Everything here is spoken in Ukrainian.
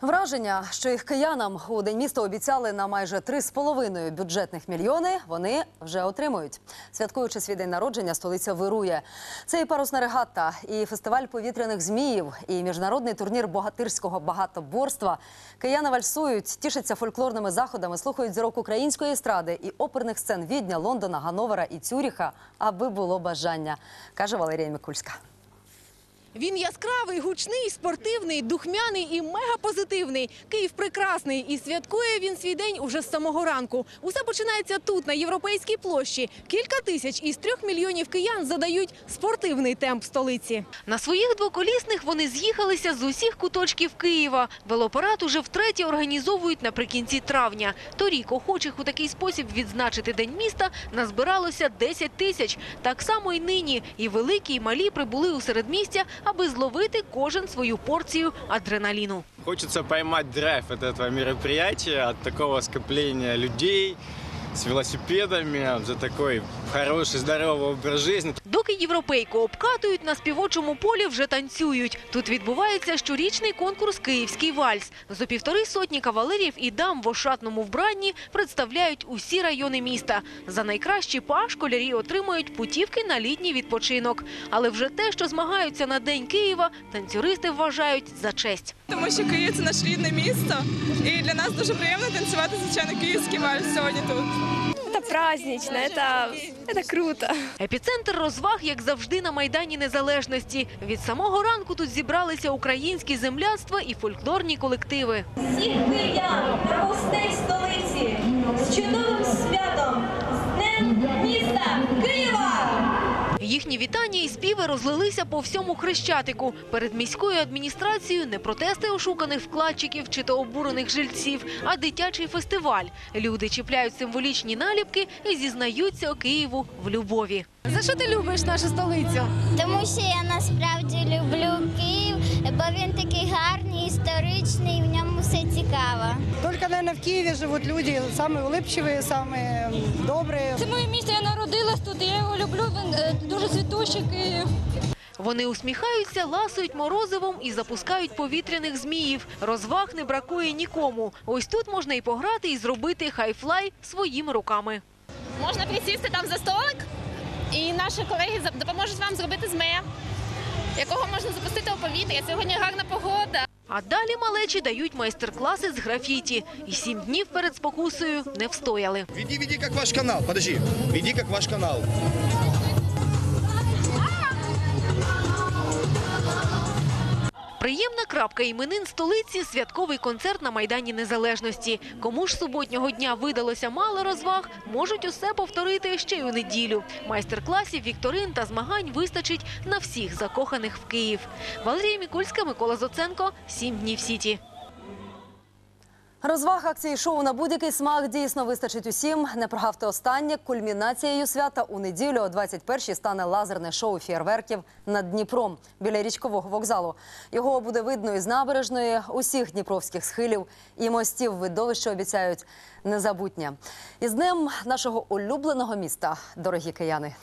Враження, що їх киянам у день міста обіцяли на майже 3,5 бюджетних мільйони, вони вже отримують. Святкуючи свій день народження, столиця вирує. Це і парусна регата, і фестиваль повітряних зміїв, і міжнародний турнір богатирського багатоборства. Кияни вальсують, тішаться фольклорними заходами, слухають зірок української естради і оперних сцен Відня, Лондона, Гановера і Цюріха, аби було бажання, каже Валерія Микульська. Він яскравий, гучний, спортивний, духмяний і мегапозитивний. Київ прекрасний і святкує він свій день уже з самого ранку. Усе починається тут, на європейській площі. Кілька тисяч із трьох мільйонів киян задають спортивний темп столиці. На своїх двоколісних вони з'їхалися з усіх куточків Києва. Велопарад уже втретє організовують наприкінці травня. Торік охочих у такий спосіб відзначити день міста назбиралося 10 тисяч. Так само і нині. І великі, і малі прибули у середмістя, аби зловити кожен свою порцію адреналіну. Хочеться поймати драйв від цього мероприятия, від такого скоплення людей с велосипедами, за такой хороший, здоровый образ жизни. Доки європейку обкатують, на співочому полі вже танцюють. Тут відбувається щорічний конкурс «Київський вальс». Зо півтори сотні кавалерів і дам в ошатному вбранні представляють усі райони міста. За найкращі па школярі отримують путівки на літній відпочинок. Але вже те, що змагаються на День Києва, танцюристи вважають за честь. Тому що Київ це наше рідне місто, і для нас дуже приємно танцювати звичайно київський вальс сьогодні тут. Это празднично, это, это круто. Епіцентр розваг, як завжди, на Майдані Незалежності. Від самого ранку тут зібралися українські земляцтва і фольклорні колективи. всіх киян та гостей столиці з чудовим Їхні вітання і співи розлилися по всьому Хрещатику. Перед міською адміністрацією не протести ошуканих вкладчиків чи то обурених жильців, а дитячий фестиваль. Люди чіпляють символічні наліпки і зізнаються Києву в любові. За що ти любиш нашу столицю? Тому що я насправді люблю Київ, бо він такий гарний, історичний, в ньому все цікаво. Только, наверное, в Киеве живут люди самые улыбчивые, самые добрые. Це моє місто, я народилась тут, і я його люблю, він е, дуже світущий Київ. Вони усміхаються, ласують морозивом і запускають повітряних зміїв. Розваг не бракує нікому. Ось тут можна і пограти, і зробити хайфлай своїми руками. Можна присісти там за столик, і наші колеги за- допоможуть вам зробити змея, якого можна запустити у повітря. Сьогодні гарна погода. А далі малечі дають майстер-класи з графіті. І сім днів перед спокусою не встояли. Віді, веди, як ваш канал. Подожди. Веди, як ваш канал. Приємна крапка іменин столиці – святковий концерт на Майдані Незалежності. Кому ж суботнього дня видалося мало розваг, можуть усе повторити ще й у неділю. Майстер-класів, вікторин та змагань вистачить на всіх закоханих в Київ. Валерія Мікульська, Микола Зоценко. «Сім днів Сіті». Розваг акції шоу на будь-який смак дійсно вистачить усім. Не прогавте останнє. Кульмінацією свята у неділю о 21-й стане лазерне шоу фєрверків над Дніпром біля річкового вокзалу. Його буде видно із набережної усіх дніпровських схилів і мостів. Видовище обіцяють незабутнє. Із днем нашого улюбленого міста, дорогі кияни.